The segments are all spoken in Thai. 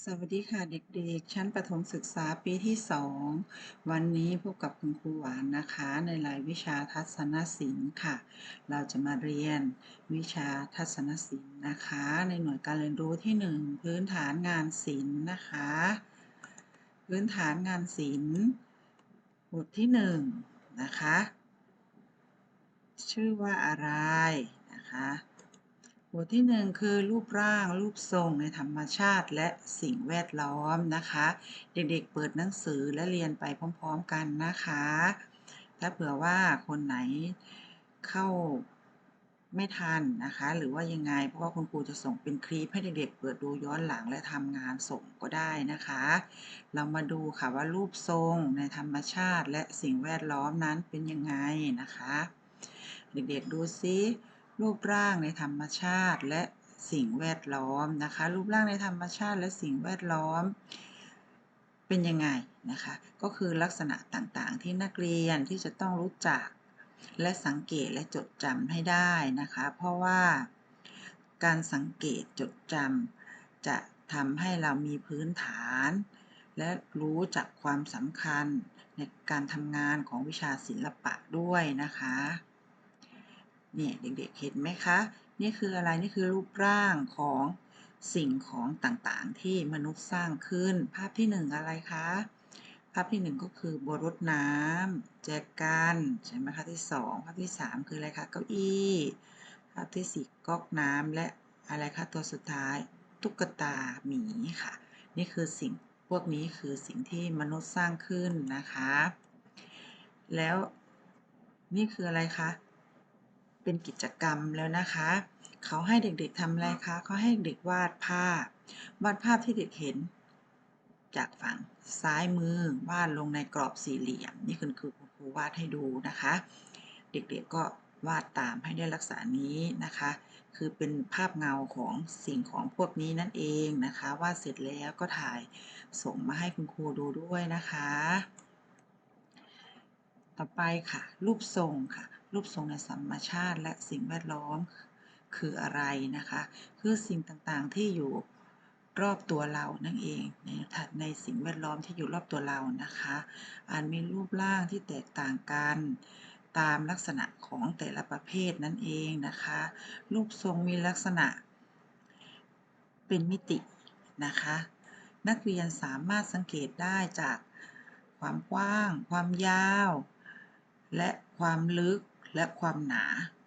สวัสดีค่ะเด็กๆ ชั้นประถมศึกษาปีที่ 2 วันนี้พบกับคุณครูหวานนะคะ ในรายวิชาทัศนศิลป์ค่ะ เราจะมาเรียนวิชาทัศนศิลป์นะคะ ในหน่วยการเรียนรู้ที่ 1 พื้นฐานงานศิลป์นะคะ พื้นฐานงานศิลป์บทที่ 1 นะคะ ชื่อว่าอะไรนะคะ บทที่หนึ่งคือรูปร่างรูปทรงในธรรมชาติและสิ่งแวดล้อมนะคะ เด็กๆเปิดหนังสือและเรียนไปพร้อมๆกันนะคะ ถ้าเผื่อว่าคนไหนเข้าไม่ทันนะคะ หรือว่ายังไงเพราะว่าคุณครูจะส่งเป็นคลิปให้เด็กๆเปิดดูย้อนหลังและทำงานส่งก็ได้นะคะ เรามาดูค่ะว่ารูปทรงในธรรมชาติและสิ่งแวดล้อมนั้นเป็นยังไงนะคะ เด็กๆดูซิ รูปร่างในธรรมชาติและสิ่งแวดล้อมนะคะ รูปร่างในธรรมชาติและสิ่งแวดล้อม เป็นยังไงนะคะ ก็คือลักษณะต่างๆ ที่นักเรียนที่จะต้องรู้จัก และสังเกตและจดจำให้ได้นะคะ เพราะว่าการสังเกตจดจำจะทำให้เรามีพื้นฐาน และรู้จักความสำคัญในการทำงานของวิชาศิลปะด้วยนะคะ เนี่ยเด็กๆเห็นไหมคะ นี่คืออะไร นี่คือรูปร่างของสิ่งของต่างๆ ที่มนุษย์สร้างขึ้น ภาพที่หนึ่งอะไรคะ ภาพที่หนึ่งก็คือบัวรดน้ำแจกันใช่ไหมคะที่สองภาพที่สามคืออะไรคะเก้าอี้ ภาพที่สี่ก๊อกน้ำและอะไรคะตัวสุดท้ายตุ๊กตาหมีค่ะ นี่คือสิ่งพวกนี้คือสิ่งที่มนุษย์สร้างขึ้นนะคะ แล้วนี่คืออะไรคะ เป็นกิจกรรมแล้วนะคะ เขาให้เด็กๆทำอะไรคะเขาให้เด็กวาดภาพ วาดภาพที่เด็กเห็น จากฝั่งซ้ายมือวาดลงในกรอบสี่เหลี่ยม นี่คือคือครูวาดให้ดูนะคะ เด็กๆก็วาดตามให้ได้ลักษณะนี้นะคะ คือเป็นภาพเงาของสิ่งของพวกนี้นั่นเองนะคะวาดเสร็จแล้วก็ถ่ายส่งมาให้คุณครูดูด้วยนะคะ ต่อไปค่ะ รูปทรงค่ะ รูปทรงในธรรมชาติ และสิ่งแวดล้อมคืออะไรนะคะ คือสิ่งต่างๆที่อยู่รอบตัวเรานั่นเองในในสิ่งแวดล้อมที่อยู่รอบตัวเรานะคะอาจมีรูปร่างที่แตกต่างกันตามลักษณะของแต่ละประเภทนั่นเองนะคะ รูปทรงมีลักษณะ เป็นมิตินะคะ นักเรียนสามารถสังเกตได้จากความกว้าง ความยาว และความลึก และความหนา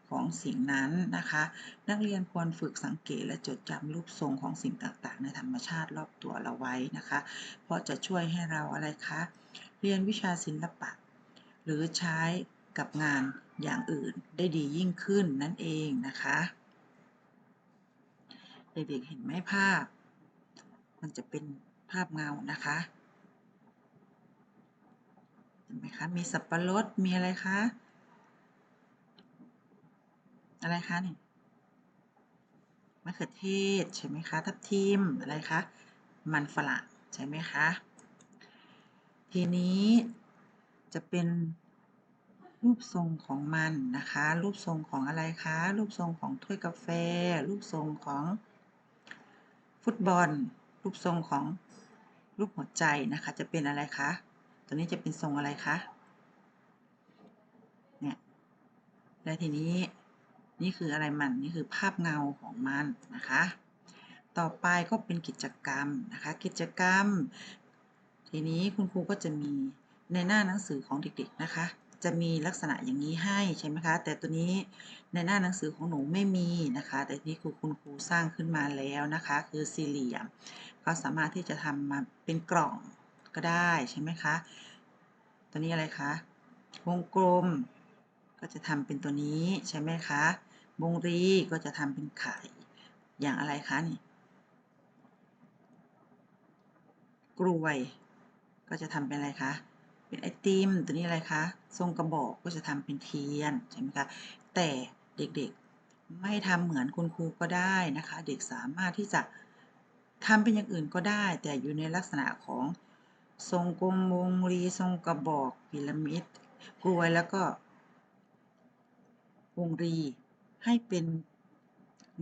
ของสิ่งนั้นนะคะ นักเรียนควรฝึกสังเกตและจดจำรูปทรงของสิ่งต่างๆ ในธรรมชาติรอบตัวเราไว้นะคะ เพราะจะช่วยให้เราอะไรคะ เรียนวิชาศิลปะ หรือใช้กับงานอย่างอื่นได้ดียิ่งขึ้นนั่นเองนะคะ เด็กๆเห็นไหมภาพ มันจะเป็นภาพเงานะคะเห็นไหมคะ มีสับปะรดมีอะไรคะ อะไรคะนี่มะเขือเทศใช่ไหมคะทับทิมอะไรคะมันฝรั่งใช่ไหมคะทีนี้จะเป็นรูปทรงของมันนะคะ รูปทรงของอะไรคะ รูปทรงของถ้วยกาแฟ รูปทรงของฟุตบอล รูปทรงของรูปหัวใจนะคะ จะเป็นอะไรคะ ตัวนี้จะเป็นทรงอะไรคะ เนี่ย และทีนี้ นี่คืออะไรมันนี่คือภาพเงาของมันนะคะ ต่อไปก็เป็นกิจกรรมนะคะ กิจกรรม ทีนี้คุณครูก็จะมีในหน้าหนังสือของเด็กๆนะคะ จะมีลักษณะอย่างนี้ให้ใช่ไหมคะ แต่ตัวนี้ในหน้าหนังสือของหนูไม่มีนะคะ แต่นี่คือคุณครูสร้างขึ้นมาแล้วนะคะ คือสี่เหลี่ยมเขาสามารถที่จะทำมาเป็นกล่องก็ได้ใช่ไหมคะ ตัวนี้อะไรคะวงกลม ก็จะทำเป็นตัวนี้ใช่ไหมคะบงรีก็จะทำเป็นไข่ อย่างอะไรคะนี่กล้วย ก็จะทำเป็นอะไรคะ เป็นไอติม ตัวนี้อะไรคะ ทรงกระบอกก็จะทำเป็นเทียนใช่ไหมคะ แต่เด็กๆไม่ทำเหมือนคุณครูก็ได้นะคะ เด็กสามารถที่จะทำเป็นอย่างอื่นก็ได้ แต่อยู่ในลักษณะของทรงกลมวงรี ทรงกระบอกพีระมิดกล้วยแล้วก็ วงรีให้เป็น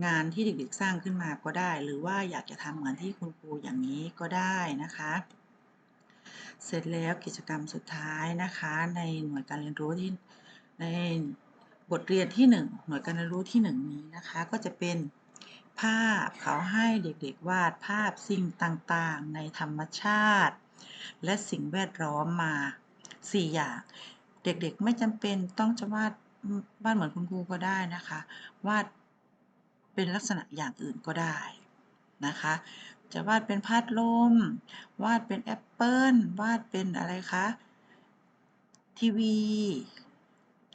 งานที่เด็กๆสร้างขึ้นมาก็ได้ หรือว่าอยากจะทำเหมือนที่คุณครูอย่างนี้ก็ได้นะคะ เสร็จแล้วกิจกรรมสุดท้ายนะคะ ในหน่วยการเรียนรู้ที่ในบทเรียนที่ 1 หน่วยการเรียนรู้ที่ 1 นี้นะคะ ก็จะเป็นภาพเขาให้เด็กๆวาดภาพสิ่งต่างๆ ในธรรมชาติ และสิ่งแวดล้อมมา 4 อย่าง เด็กๆไม่จำเป็นต้องจะวาด วาดเหมือนคุณครูก็ได้นะคะ วาดเป็นลักษณะอย่างอื่นก็ได้นะคะ จะวาดเป็นพัดลม วาดเป็นแอปเปิลวาดเป็นอะไรคะทีวี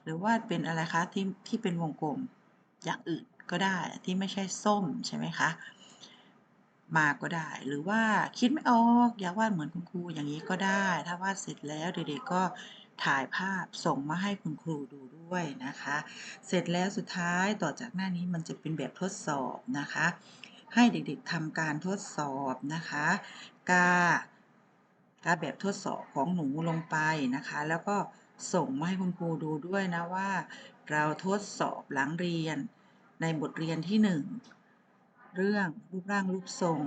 หรือวาดเป็นอะไรคะที่ที่เป็นวงกลมอย่างอื่นก็ได้ที่ไม่ใช่ส้มใช่ไหมคะมาก็ได้ หรือว่าคิดไม่ออกอยากวาดเหมือนคุณครูอย่างนี้ก็ได้ ถ้าวาดเสร็จแล้วเด็กๆก็ ถ่ายภาพส่งมาให้คุณครูดูด้วยนะคะ เสร็จแล้วสุดท้ายต่อจากหน้านี้มันจะเป็นแบบทดสอบนะคะ ให้เด็กๆทำการทดสอบนะคะกากาแบบทดสอบของหนูลงไปนะคะ แล้วก็ส่งมาให้คุณครูดูด้วยนะว่า เราทดสอบหลังเรียนในบทเรียนที่ 1 เรื่องรูปร่างรูปทรง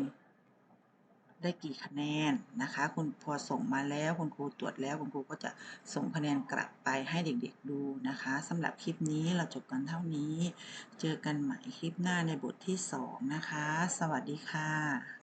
ได้กี่คะแนนนะคะ คุณพอส่งมาแล้วคุณครูตรวจแล้วคุณครูก็จะส่งคะแนนกลับไปให้เด็กๆดูนะคะสำหรับคลิปนี้เราจบกันเท่านี้ เจอกันใหม่คลิปหน้าในบทที่ 2 นะคะ สวัสดีค่ะ